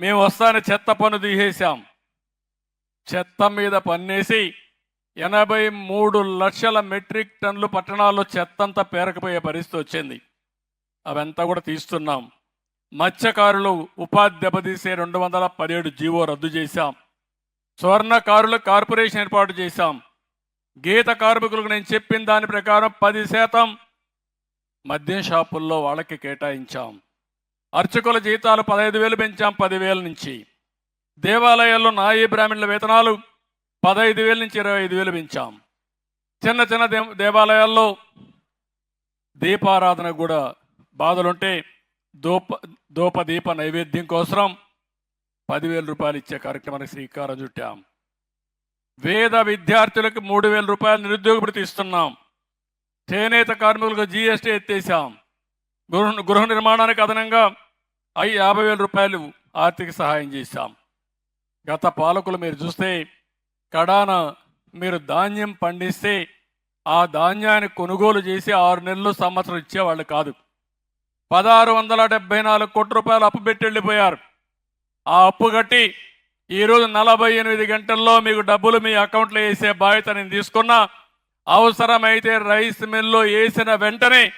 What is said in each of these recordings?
మేము వస్తానే చెత్త పన్ను తీసేసాం చెత్త మీద పన్నేసి ఎనభై మూడు లక్షల మెట్రిక్ టన్నులు పట్టణాల్లో చెత్తంతా పేరకపోయే పరిస్థితి వచ్చింది. అవంతా కూడా తీస్తున్నాం. మత్స్యకారులు ఉపాధి దెబ్బతీసే రెండు వందల పదిహేడు జీవో రద్దు చేశాం. స్వర్ణకారులు కార్పొరేషన్ ఏర్పాటు చేశాం. గీత కార్మికులకు నేను చెప్పిన దాని ప్రకారం పది శాతం మద్యం షాపుల్లో వాళ్ళకి కేటాయించాం. అర్చకుల జీతాలు పదహైదు వేలు పెంచాం పదివేల నుంచి. దేవాలయాల్లో నాయీ బ్రాహ్మణుల వేతనాలు పదహైదు వేల నుంచి ఇరవై ఐదు వేలు పెంచాం. చిన్న చిన్న దే దేవాలయాల్లో దీపారాధన కూడా బాధలుంటే దూప దూప దీప నైవేద్యం కోసం పదివేల రూపాయలు ఇచ్చే కార్యక్రమానికి శ్రీకారం చుట్టాం. వేద విద్యార్థులకు మూడు వేల రూపాయలు నిరుద్యోగ భృతి ఇస్తున్నాం. చేనేత కార్మికులకు జీఎస్టీ ఎత్తేసాం గృహ గృహ నిర్మాణానికి అదనంగా ఐ యాభై వేల రూపాయలు ఆర్థిక సహాయం చేశాం. గత పాలకులు మీరు చూస్తే కడాన మీరు ధాన్యం పండిస్తే ఆ ధాన్యాన్ని కొనుగోలు చేసి ఆరు నెలలు సంవత్సరం ఇచ్చేవాళ్ళు కాదు. పదహారు వందల డెబ్బై నాలుగు కోట్ల రూపాయలు అప్పు పెట్టి వెళ్ళిపోయారు. ఆ అప్పు కట్టి ఈరోజు నలభై ఎనిమిది గంటల్లో మీకు డబ్బులు మీ అకౌంట్లో వేసే బాధ్యత నేను తీసుకున్నా. అవసరమైతే రైస్ మిల్లో వేసిన వెంటనే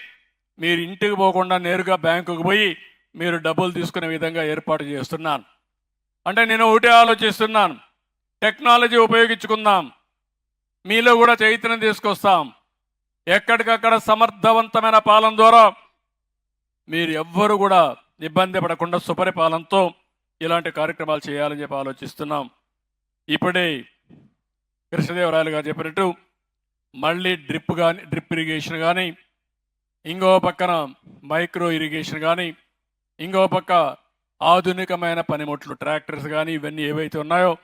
మీరు ఇంటికి పోకుండా నేరుగా బ్యాంకుకు పోయి మీరు డబ్బులు తీసుకునే విధంగా ఏర్పాటు చేస్తున్నాను. అంటే నేను ఒకటే ఆలోచిస్తున్నాను. టెక్నాలజీ ఉపయోగించుకుందాం. మీలో కూడా చైతన్యం తీసుకొస్తాం. ఎక్కడికక్కడ సమర్థవంతమైన పాలన ద్వారా మీరు ఎవ్వరు కూడా ఇబ్బంది పడకుండా సుపరిపాలనతో ఇలాంటి కార్యక్రమాలు చేయాలని చెప్పి ఆలోచిస్తున్నాం. ఇప్పుడే కృష్ణదేవరాయలు గారు చెప్పినట్టు మళ్ళీ డ్రిప్ కానీ డ్రిప్ ఇరిగేషన్ కానీ ఇంకో పక్కన మైక్రో ఇరిగేషన్ కానీ ఇంకో పక్క ఆధునికమైన పనిముట్లు ట్రాక్టర్స్ కానీ ఇవన్నీ ఏవైతే ఉన్నాయో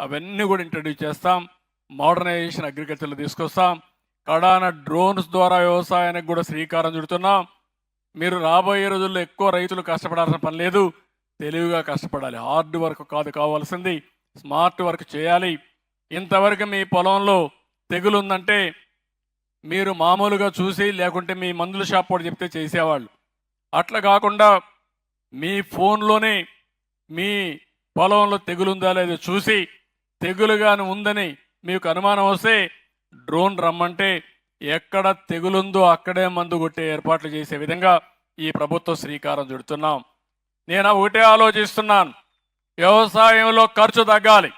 అవన్నీ కూడా ఇంట్రడ్యూస్ చేస్తాం. మోడర్నైజేషన్ అగ్రికల్చర్లో తీసుకొస్తాం. కడాన డ్రోన్స్ ద్వారా వ్యవసాయానికి కూడా శ్రీకారం చుడుతున్నాం. మీరు రాబోయే రోజుల్లో ఎక్కువ రైతులు కష్టపడాల్సిన పని లేదు. తెలివిగా కష్టపడాలి. హార్డ్ వర్క్ కాదు కావాల్సింది స్మార్ట్ వర్క్ చేయాలి. ఇంతవరకు మీ పొలంలో తెగులు ఉందంటే మీరు మామూలుగా చూసి లేకుంటే మీ మందుల షాప్ కూడా చెప్తే చేసేవాళ్ళు. అట్లా కాకుండా మీ ఫోన్లోనే మీ పొలంలో తెగులుందా లేదో చూసి తెగులుగాని ఉందని మీకు అనుమానం వస్తే డ్రోన్ రమ్మంటే ఎక్కడ తెగులుందో అక్కడే మందు కొట్టే ఏర్పాట్లు చేసే విధంగా ఈ ప్రభుత్వం శ్రీకారం చుడుతున్నాం. నేను ఒకటే ఆలోచిస్తున్నాను. వ్యవసాయంలో ఖర్చు తగ్గాలి.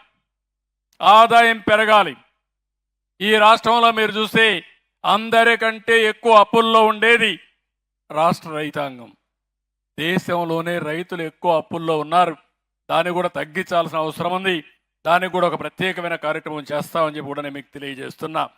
ఆదాయం పెరగాలి. ఈ రాష్ట్రంలో మీరు చూస్తే అందరికంటే ఎక్కువ అప్పుల్లో ఉండేది రాష్ట్ర రైతాంగం. దేశంలోనే రైతులు ఎక్కువ అప్పుల్లో ఉన్నారు. దాన్ని కూడా తగ్గించాల్సిన అవసరం ఉంది. దానికి కూడా ఒక ప్రత్యేకమైన కార్యక్రమం చేస్తామని చెప్పి కూడా నేను మీకు తెలియజేస్తున్నా.